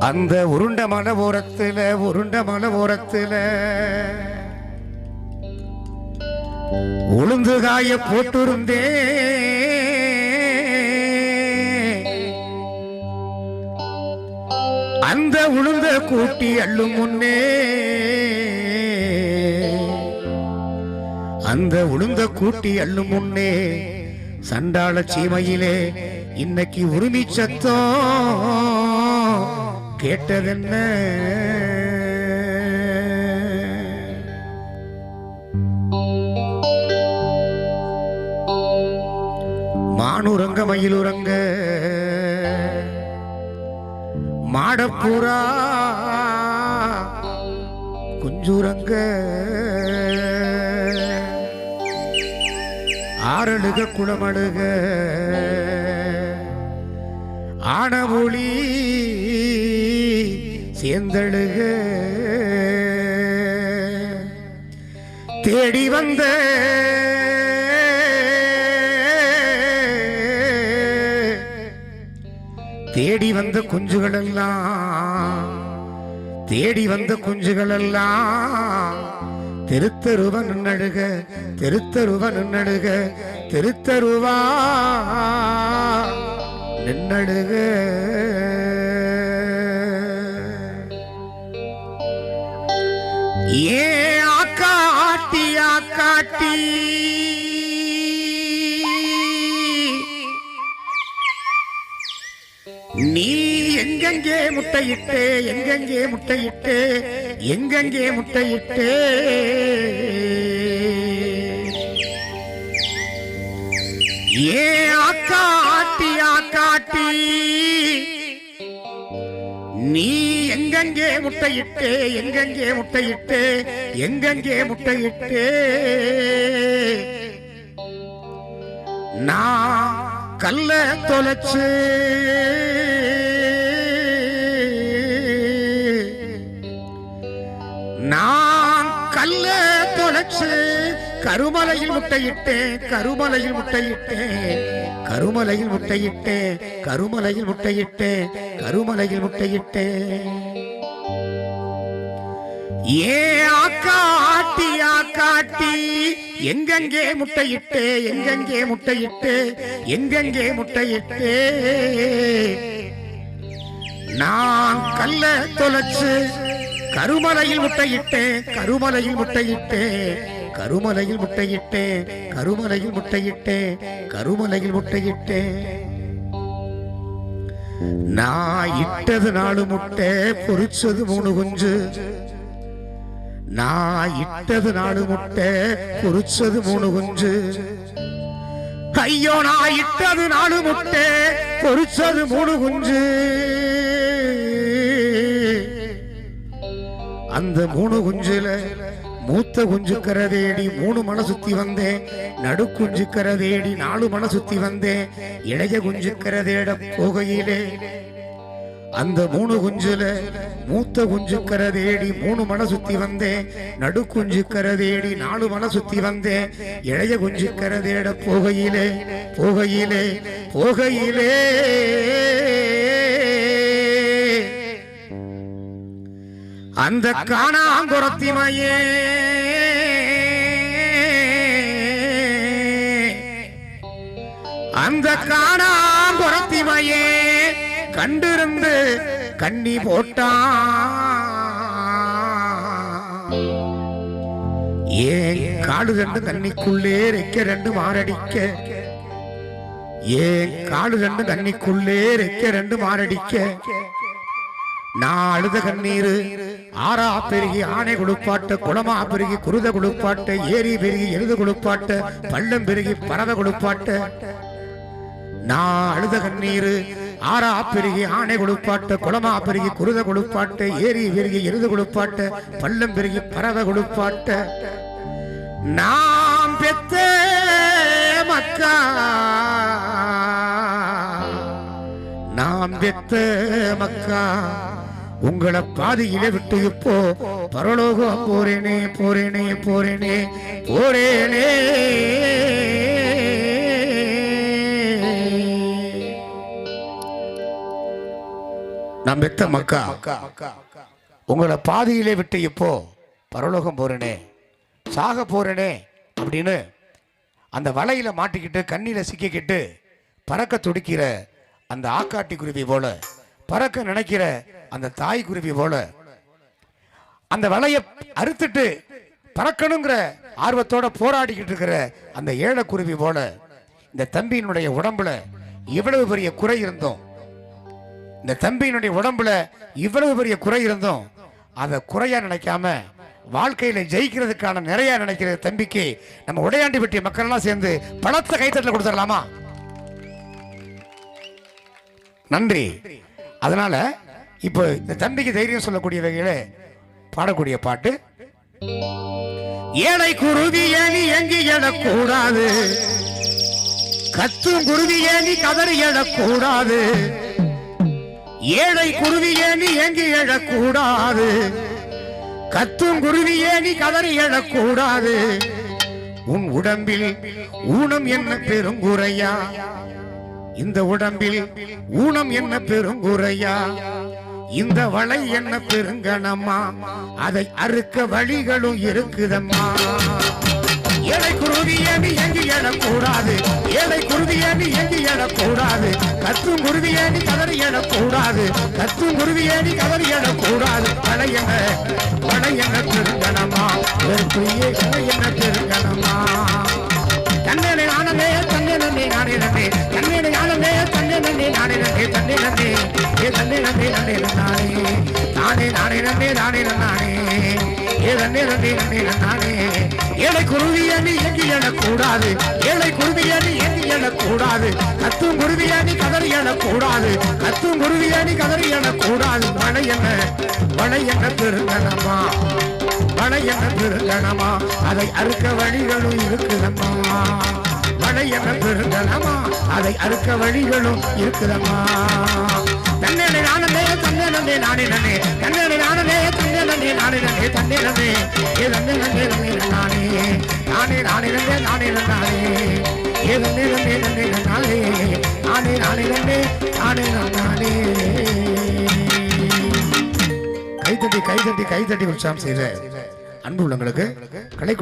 அந்த உருண்ட மலை ஓரத்துல உருண்ட மன ஓரத்துல. உளுந்து காய போட்டிருந்தே அந்த உளுந்த கூட்டி அள்ளும் முன்னே. அந்த உளுந்த கூட்டி அள்ளும் முன்னே சண்டாள சீமையிலே இன்னைக்கு உரிமை சத்தம். கேட்டதென்ன? மானுரங்க மயிலுரங்க மாடப்பூரா குஞ்சுரங்க. ஆரழுக குளமழுக ஆனமொழி சேந்தழுக தேடி வந்த தேடி வந்த குஞ்சுகள் எல்லாம் தேடி வந்த குஞ்சுகள் எல்லாம் திருத்தருவ நின்னழுக திருத்தருவ நின்னழுக திருத்தருவா நின்னழுக. நீ எங்கெங்கே முட்டையிட்டு எங்கெங்கே முட்டையிட்டு எங்கெங்கே முட்டையிட்டு? ஏ ஆக்காட்டி ஆக்காட்டி நீ எங்கெங்கே முட்டையிட்டு எங்கெங்கே முட்டையிட்டு எங்கெங்கே முட்டையிட்டு? நான் கல்ல தொலைச்சு தொலைச்சு கருமலையில் முட்டையிட்டேன் கருமலையில் முட்டையிட்டேன் கருமலையில் முட்டையிட்டேன் கருமலையில் முட்டையிட்டேன் கருமலையில் முட்டையிட்டேன் ஏ ஆக்காட்டி ஆக்காட்டி எங்கெங்கே முட்டையிட்டு எங்கெங்கே முட்டையிட்டு எங்கெங்கே முட்டையிட்டு. நான் கல்ல தொலைச்சு கருமலையில் முட்டையிட்டேன் கருமலையில் முட்டையிட்டேன் கருமலையில் முட்டையிட்டேன் கருமலையில் முட்டையிட்டேன் கருமலையில் முட்டையிட்டேன் நான் இட்டது நாலு முட்டை பொறிச்சது மூணு குஞ்சு. நான் இட்டது நாலு முட்டை பொறிச்சது மூணு குஞ்சு. ஐயோ நான் இட்டது நாலு முட்டை பொறிச்சது மூணு குஞ்சு. அந்த மூணு குஞ்சுல மூத்த குஞ்சு கரதேடி மூணு மன சுத்தி வந்தேன் நடு குஞ்சு தேடி நாலு மன சுத்தி வந்தேன் இளைய குஞ்சுக்கரதேட போகையிலே. அந்த மூணு குஞ்சுல மூத்த குஞ்சு தேடி மூணு மன சுத்தி வந்தேன் நடு குஞ்சு தேடி நாலு மன சுத்தி வந்தேன் இளைய குஞ்சு போகையிலே போகையிலே போகையிலே. அந்த காணாங்குரத்திமையே அந்த காணாங்குரத்திமையே கண்டிருந்து கண்ணி போட்டான் ஏன் காடு ரெண்டு தண்ணிக்குள்ளே ரெக்க ரெண்டு மாரடிக்க? ஏன் காடு ரெண்டு தண்ணிக்குள்ளே ரெக்க ரெண்டு மாரடிக்க? நான் அழுத கண்ணீரு ஆறா பெருகி ஆணை குழுப்பாட்டு குளமா பெருகி குருத குழுப்பாட்டு ஏரி பெருகி எழுது குழுப்பாட்டு பள்ளம் பெருகி பறவை குழுப்பாட்டு நான் அழுத கண்ணீரு ஆறா பெருகி ஆணை குழுப்பாட்டு குளமா பெருகி குருத குழுப்பாட்டு ஏரி பெருகி எழுது குழுப்பாட்டு பள்ளம் பெருகி பறவை குழுப்பாட்டு நாம் பெத்த மக்கா நாம் பெத்த மக்கா உங்களை பாதியில விட்டு இப்போ பரலோகம் போறேனே போறேனே போறேனே. போறேனே. நான் பெத்த மக்கா. உங்களை பாதியிலே விட்டு இப்போ பரலோகம் போறேனே. சாக போறேனே அப்படின்னு அந்த வலையில மாட்டிக்கிட்டு கண்ணில சிக்கிக்கிட்டு பறக்க துடிக்கிற அந்த ஆக்காட்டி குருவி போல பறக்க நினைக்கிற அந்த தாய் குருவி போல. அந்த வலையை அறுத்துட்டு பறக்கணுங்கிற ஆர்வத்தோட போராடிக்கிட்டு இருக்கிற அந்த ஏழக்குருவி போல இந்த தம்பியினுடைய உடம்புல இவ்வளவு பெரிய குறை இருந்தோம். இந்த தம்பியினுடைய உடம்புல இவ்வளவு பெரிய குறை இருந்தோம். அதை குறையா நினைக்காம வாழ்க்கையில ஜெயிக்கிறதுக்கான நிறைய நினைக்கிற தம்பிக்கு நம்ம உடையாண்டி வெட்டிய மக்கள் எல்லாம் சேர்ந்து பணத்தை கைத்தட்டல கொடுத்துடலாமா? நன்றி. அதனால இப்போ இந்த தம்பிக்கு தைரியம் சொல்லக்கூடிய வகையில பாடக்கூடிய பாட்டு ஏழை குருவி ஏனி எங்கி எழக்கூடாது. கத்தும் குருவி ஏனி கதறி எழக்கூடாது. ஏழை குருவி ஏனி எங்கி எழக்கூடாது. கத்தும் குருவி ஏனி கதறி எழக்கூடாது. உன் உடம்பில் ஊனம் என்ன பெருங்குறையா? இந்த உடம்பில் ஊனம் என்ன பெருங்குறையா? இந்த வலை என்ன பெருங்கணம்மா அதை அறுக்க வழிகளும் இருக்குதம்மா. ஏழை குருவியேனி எங்கி எழக்கூடாது? ஏழை குருவியேனி எங்கி எழக்கூடாது? கத்தும் குருவியேனி கதறி எழக்கூடாது. கத்தும் குருவியேனி கதறி எழக்கூடாது. வலை என்ன? வலை என்ன பெருங்கணம்மா வெறுப்பியே வலை என்ன பெருங்கணம்மா தன்னே ஆனந்தே தன்னே நன்னே நானே நன்னே தன்னே ஆனந்தே தன்னே நன்னே நானே நன்னே தன்னே நன்னே ஏ தன்னே நன்னே நன்னே நானே நானே நானே நானே நானே ஏ தன்னே ஏழை குருவியணி எங்கி எழக்கூடாது. ஏழை குருவியணி எங்கி எழக்கூடாது. கத்தும் குருவியானி கதறி எழக்கூடாது. கத்தும் குருவியணி கதறி எழக்கூடாது. மழை என்ன? மழை என்ன திருந்தனமா மழை என்ன திருந்தனமா அதை அறுக்க வழிகளும் இருக்குதம்மா. மழை என்ன திருந்தனமா அதை அறுக்க வழிகளும் இருக்குதம்மா. தன்னே நானே தன்னே நன்னே நானே நன்னே. தன்னே நானே தன்னே நன்னே நானே நன்னே. தன்னே நன்னே ஏ தன்னே நன்னே நன்னே நானே நானே நானே நன்னே நானே நானே ஏ தன்னே நன்னே நன்னே நானே நானே நானே நன்னே நானே நானே கைத்தட்டி கைத்தட்டி கைத்தட்டி உற்சாகம் செய்த அன்பு உள்ளங்களுக்கு கலை